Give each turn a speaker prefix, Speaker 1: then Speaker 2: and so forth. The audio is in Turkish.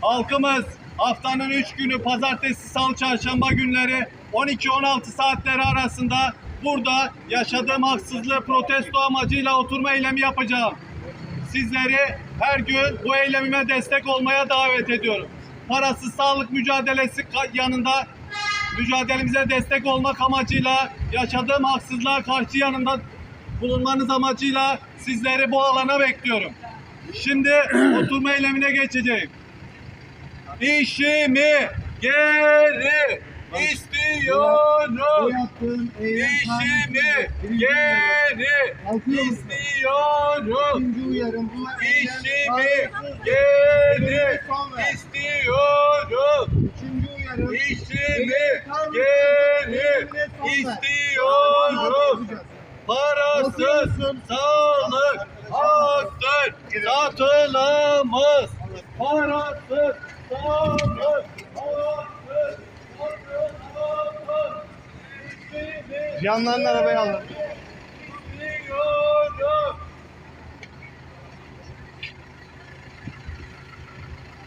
Speaker 1: Halkımız haftanın 3 günü pazartesi, salı, çarşamba günleri 12-16 saatleri arasında burada yaşadığım haksızlığı protesto amacıyla oturma eylemi yapacağım. Sizleri her gün bu eylemime destek olmaya davet ediyorum. Parasız sağlık mücadelesi yanında mücadelemize destek olmak amacıyla yaşadığım haksızlığa karşı yanında bulunmanız amacıyla sizleri bu alana bekliyorum. Şimdi oturma eylemine geçeceğim. İşimi geri istiyorum. İşimi geri istiyorum. İşimi geri istiyorum. İşimi geri istiyorum. Parasız sağlık haktır. Satılamaz. Parasız sağlık haktır. Satılamaz.